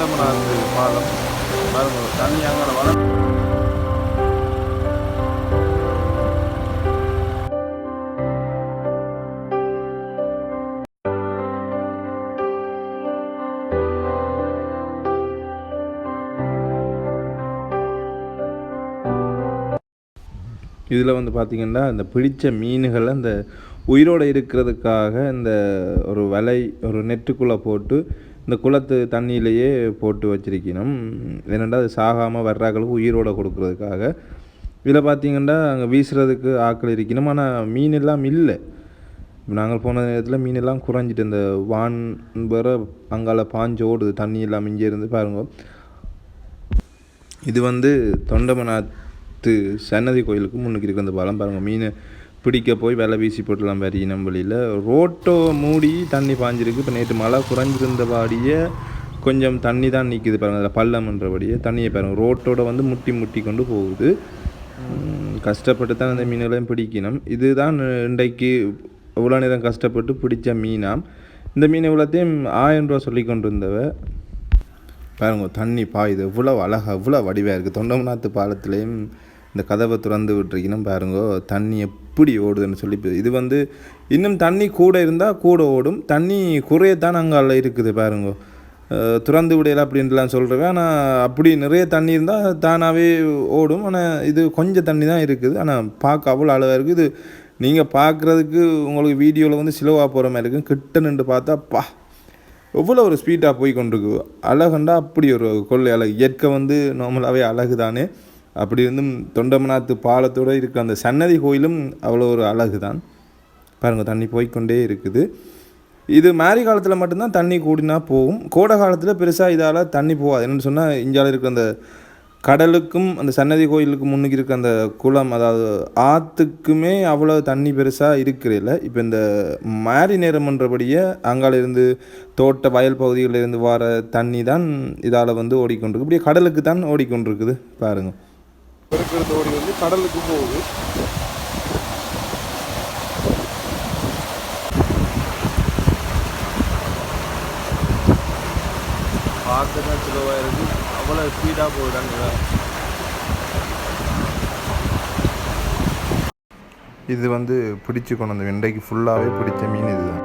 தொண்டமனாத்து பாலம் பாருங்க தண்ணி அங்கே வள இதில் வந்து பார்த்திங்கன்னா அந்த பிடித்த மீன்களை அந்த உயிரோடு இருக்கிறதுக்காக இந்த ஒரு வலை ஒரு நெட்டுக்குள்ளே போட்டு இந்த குளத்து தண்ணியிலேயே போட்டு வச்சிருக்கணும். ஏனென்றால் அது சாகாமல் வர்றாக்களுக்கு உயிரோட கொடுக்கறதுக்காக. இதில் பார்த்தீங்கன்னா அங்கே வீசுறதுக்கு ஆக்கள் இருக்கணும். ஆனால் மீன் எல்லாம் இல்லை. நாங்கள் போன நேரத்தில் மீன் எல்லாம் குறைஞ்சிட்டு இந்த வான் வர அங்கால பாஞ்சு ஓடுது. தண்ணி எல்லாம் இங்கே இருந்து பாருங்க. இது வந்து தொண்டமனாத்து சன்னதி கோயிலுக்கு முன்னுக்கு இருக்கிற அந்த பாலம். பாருங்கள் மீன் பிடிக்க போய் வெலை வீசி போட்டுலாம் இனம் வழியில். ரோட்டோ மூடி தண்ணி பாஞ்சிருக்கு. இப்போ நேற்று மழை குறைஞ்சிருந்தபாடியே கொஞ்சம் தண்ணி தான் நிற்கிது பாருங்கள் அதில் பள்ளம்ன்றபடியே தண்ணியை பாருங்கள் ரோட்டோட வந்து முட்டி முட்டி கொண்டு போகுது. கஷ்டப்பட்டு தான் அந்த மீன்களையும் பிடிக்கணும். இதுதான் இன்றைக்கு இவ்வளோ நேரம் கஷ்டப்பட்டு பிடிச்ச மீனாம் இந்த மீன் இவ்வளோத்தையும் ஆயிரம் ரூபா சொல்லி கொண்டு இருந்தவ பாருங்க தண்ணி பாயுது. இவ்வளோ அழகா இவ்வளோ வடிவாக இருக்குது தொண்டமநாத்து பாலத்துலேயும் இந்த கதவை திறந்து விட்டுருக்கணும் பாருங்க தண்ணி எப்படி ஓடுதுன்னு சொல்லி இது வந்து இன்னும் தண்ணி கூட இருந்தால் கூட ஓடும். தண்ணி குறையத்தான் அங்கே இருக்குது பாருங்க. துறந்து திறந்து விடையல அப்படின்ட்டுலாம் சொல்கிறேன் ஆனால் அப்படி நிறைய தண்ணி இருந்தால் தானாகவே ஓடும். ஆனால் இது கொஞ்சம் தண்ணி தான் இருக்குது. ஆனால் பார்க்க அவ்வளோ அழகாக இருக்குது இது நீங்கள் பார்க்குறதுக்கு உங்களுக்கு வீடியோவில் வந்து சிலவாக போகிற மாதிரி இருக்கும். கிட்ட நின்று பார்த்தா பா எவ்வளோ ஒரு ஸ்பீடாக போய் கொண்டிருக்கு. அழகுண்டா அப்படி ஒரு கொள்ளை அழகு இயற்கை வந்து நார்மலாகவே அழகு தானே அப்படி இருந்தும் தொண்டமனாத்து பாலத்தோடு இருக்க அந்த சன்னதி கோயிலும் அவ்வளோ ஒரு அழகு தான் பாருங்கள் தண்ணி போய்க்கொண்டே இருக்குது. இது மாரி காலத்தில் மட்டும்தான் தண்ணி கூடினா போகும். கோடை காலத்தில் பெருசாக இதால் தண்ணி போகாது. என்னென்னு சொன்னால் இந்தியாவில் இருக்க அந்த கடலுக்கும் அந்த சன்னதி கோயிலுக்கு முன்னுக்கு இருக்க அந்த குளம் அதாவது ஆற்றுக்குமே அவ்வளோ தண்ணி பெருசாக இருக்கிறதில்ல இப்போ இந்த மாரி நேரம்ன்றபடியே அங்கால அங்காலிருந்து தோட்ட வயல் பகுதிகளில் இருந்து வர தண்ணி தான் இதால் வந்து ஓடிக்கொண்டிருக்கு. இப்படியே கடலுக்கு தான் ஓடிக்கொண்டிருக்குது. பாருங்கள் இருக்கிற ஓடி வந்து கடலுக்கு போகுது. பார்க்க தான் ஸ்லோவாக இருக்குது அவ்வளோ ஸ்பீடாக போகுதாங்க இது வந்து பிடிச்சி கொண்டு வந்த வெண்டைக்கு ஃபுல்லாகவே பிடிச்ச மீன் இதுதான்.